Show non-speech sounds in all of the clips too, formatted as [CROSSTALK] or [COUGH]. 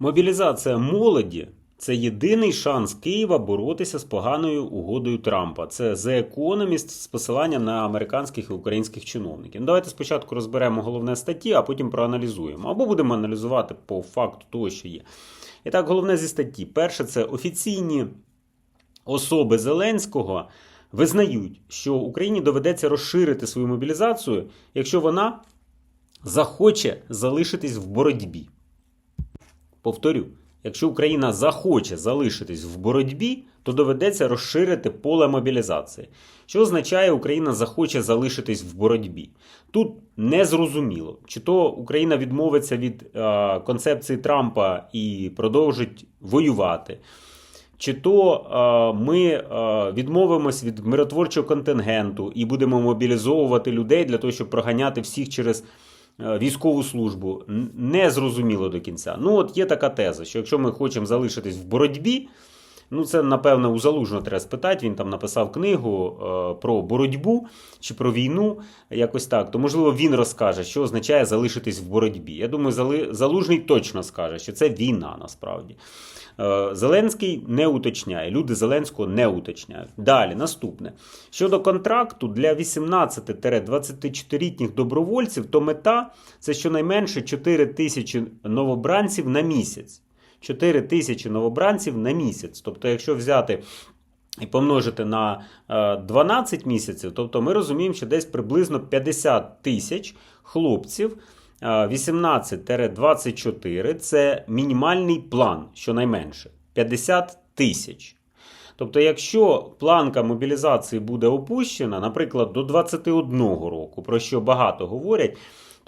Мобілізація молоді це єдиний шанс Києва боротися з поганою угодою Трампа. Це The Economist з посиланням на американських і українських чиновників. Ну, Давайте спочатку розберемо головне статті, а потім проаналізуємо. Або будемо аналізувати по факту того, що є. І так, головне зі статті. Перше, це офіційні особи Зеленського визнають, що Україні доведеться розширити свою мобілізацію, якщо вона захоче залишитись в боротьбі. Повторю, якщо Україна захоче залишитись в боротьбі, то доведеться розширити поле мобілізації. Що означає, Україна захоче залишитись в боротьбі? Тут не зрозуміло, чи то Україна відмовиться від е, концепції Трампа і продовжить воювати. Чи то е, ми е, відмовимось від миротворчого контингенту і будемо мобілізовувати людей для того, щоб проганяти всіх через військову службу. Не зрозуміло до кінця. Ну, от є така теза, що якщо ми хочемо залишитись в боротьбі, ну це напевно у залужно треба спитати. Він там написав книгу е, про боротьбу чи про війну, якось так. То можливо він розкаже, що означає залишитись в боротьбі. Я думаю, залужний точно скаже, що це війна насправді. Е, Зеленський не уточняє, люди Зеленського не уточняють. Далі, наступне. Щодо контракту для 18-24-літніх добровольців, то мета це щонайменше 4 тисячі новобранців на місяць. 4 тисячі новобранців на місяць. Тобто, якщо взяти і помножити на е, 12 місяців, тобто ми розуміємо, що десь приблизно 50 тисяч хлопців е, 18-24 це мінімальний план, щонайменше 50 тисяч. Тобто, якщо планка мобілізації буде опущена, наприклад, до 21 року, про що багато говорять,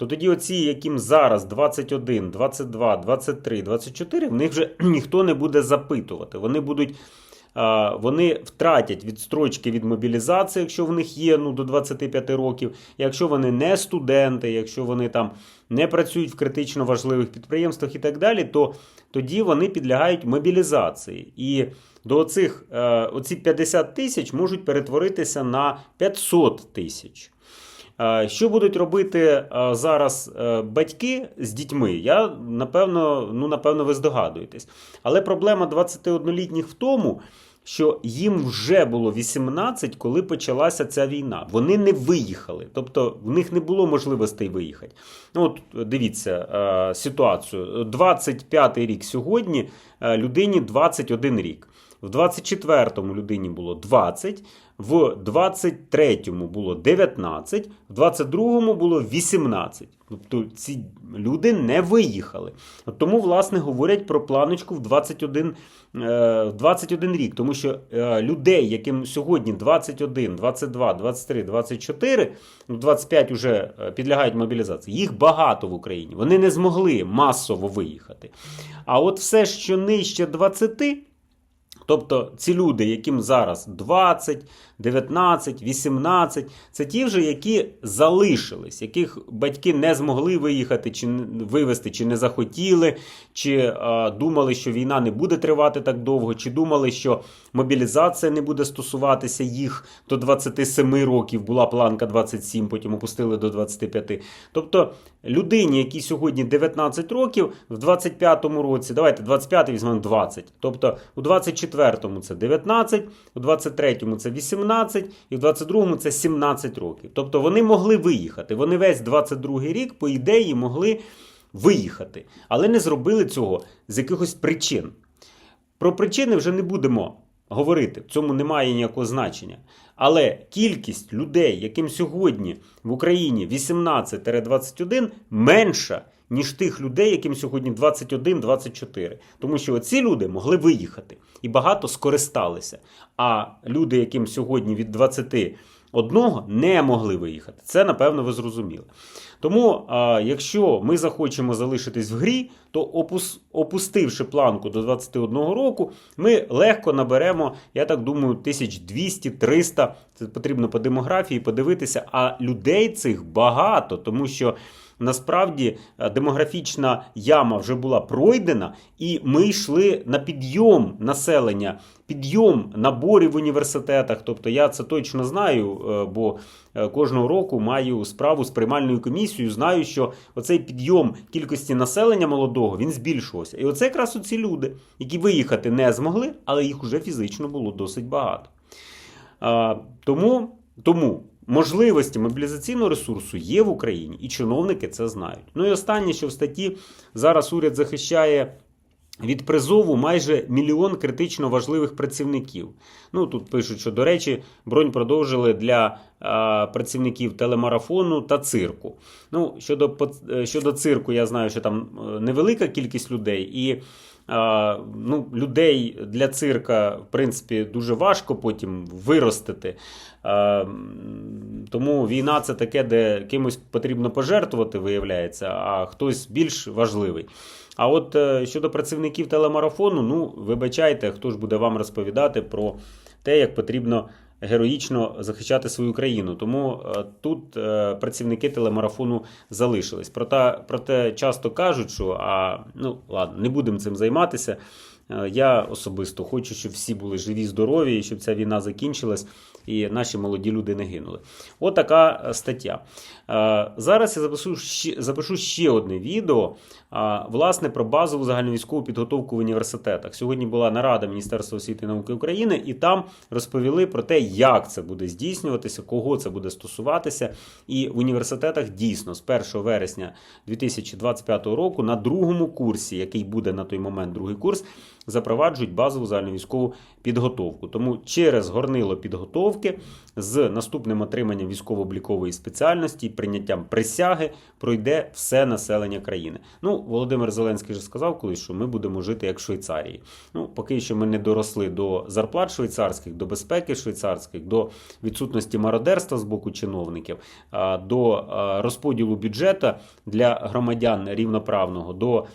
то тоді оці, яким зараз 21, 22, 23, 24, в них вже [CLEARS THROAT] ніхто не буде запитувати. Вони будуть. Вони втратять відстрочки від мобілізації, якщо в них є ну, до 25 років. Якщо вони не студенти, якщо вони там не працюють в критично важливих підприємствах і так далі, то тоді вони підлягають мобілізації. І до цих е, оці 50 тисяч можуть перетворитися на 500 тисяч. Е, Що будуть робити е, зараз е, батьки з дітьми? Я напевно, ну напевно, ви здогадуєтесь. Але проблема 21-літніх в тому, що їм вже було 18, коли почалася ця війна. Вони не виїхали, тобто в них не було можливостей виїхати. Ну, от дивіться ситуацію. 25-й рік сьогодні людині 21 рік. В 24-му людині було 20, в 23-му було 19, в 22-му було 18. Тобто ці люди не виїхали. От тому, власне, говорять про планочку в 21, е, в 21 рік. Тому що е, людей, яким сьогодні 21, 22, 23, 24, ну 25 вже е, підлягають мобілізації, їх багато в Україні. Вони не змогли масово виїхати. А от все, що нижче 20, Тобто ці люди, яким зараз 20, 19, 18, це ті вже, які залишились, яких батьки не змогли виїхати, чи вивезти, чи не захотіли, чи е, думали, що війна не буде тривати так довго, чи думали, що мобілізація не буде стосуватися їх до 27 років, була планка 27, потім опустили до 25. Тобто людині, якій сьогодні 19 років, в 25-му році, давайте 25 візьмемо 20. Тобто у 24-му це 19, у 23-му це 18, і в 22-му це 17 років. Тобто вони могли виїхати. Вони весь 22-й рік, по ідеї, могли виїхати, але не зробили цього з якихось причин. Про причини вже не будемо говорити, в цьому немає ніякого значення. Але кількість людей, яким сьогодні в Україні 18-21, менша, ніж тих людей, яким сьогодні 21-24. Тому що ці люди могли виїхати і багато скористалися. А люди, яким сьогодні від 20 одного не могли виїхати. Це, напевно, ви зрозуміли. Тому, якщо ми захочемо залишитись в грі, то опус, опустивши планку до 21 року, ми легко наберемо, я так думаю, 1200-300. Це потрібно по демографії подивитися. А людей цих багато, тому що. Насправді демографічна яма вже була пройдена, і ми йшли на підйом населення, підйом наборів в університетах. Тобто я це точно знаю, е, бо кожного року маю справу з приймальною комісією. Знаю, що оцей підйом кількості населення молодого він збільшувався. І оце якраз оці люди, які виїхати не змогли, але їх уже фізично було досить багато. Тому, тому можливості мобілізаційного ресурсу є в Україні, і чиновники це знають. Ну і останнє, що в статті зараз уряд захищає. Від призову майже мільйон критично важливих працівників. Ну тут пишуть, що до речі, бронь продовжили для а, працівників телемарафону та цирку. Ну щодо е, щодо цирку, я знаю, що там е, невелика кількість людей, і а, ну, людей для цирка, в принципі, дуже важко потім виростити. А, м, тому війна це таке, де кимось потрібно пожертвувати, виявляється, а хтось більш важливий. А от е, щодо працівників телемарафону, ну вибачайте, хто ж буде вам розповідати про те, як потрібно героїчно захищати свою країну. Тому е, тут е, працівники телемарафону залишились. Проте, проте часто кажуть, що а ну ладно, не будемо цим займатися. Е, Я особисто хочу, щоб всі були живі, здорові, щоб ця війна закінчилась і наші молоді люди не гинули. От така е, стаття. Е, Зараз я запишу ще одне відео, власне, про базову загальновійськову підготовку в університетах. Сьогодні була нарада Міністерства освіти і науки України, і там розповіли про те, як це буде здійснюватися, кого це буде стосуватися. І в університетах дійсно з 1 вересня 2025 року на другому курсі, який буде на той момент другий курс, запроваджують базову загальновійськову підготовку. Тому через горнило підготовки з наступним отриманням військово-облікової спеціальності і прийняттям присяги пройде все населення країни. Ну, Володимир Зеленський вже сказав колись, що ми будемо жити як в Швейцарії. Ну, поки що ми не доросли до зарплат швейцарських, до безпеки швейцарських, до відсутності мародерства з боку чиновників, до розподілу бюджету для громадян рівноправного, до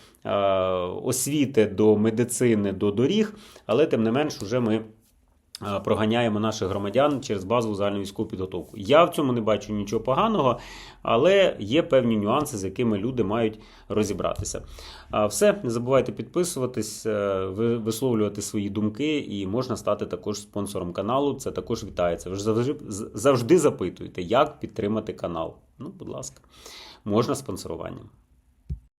освіти, до медицини, до доріг, але тим не менш, вже ми. Проганяємо наших громадян через базову загальну військову підготовку. Я в цьому не бачу нічого поганого, але є певні нюанси, з якими люди мають розібратися. Все, не забувайте підписуватись, е, висловлювати свої думки, і можна стати також спонсором каналу. Це також вітається. Ви ж завжди, завжди запитуєте, як підтримати канал. Ну, будь ласка, можна спонсоруванням.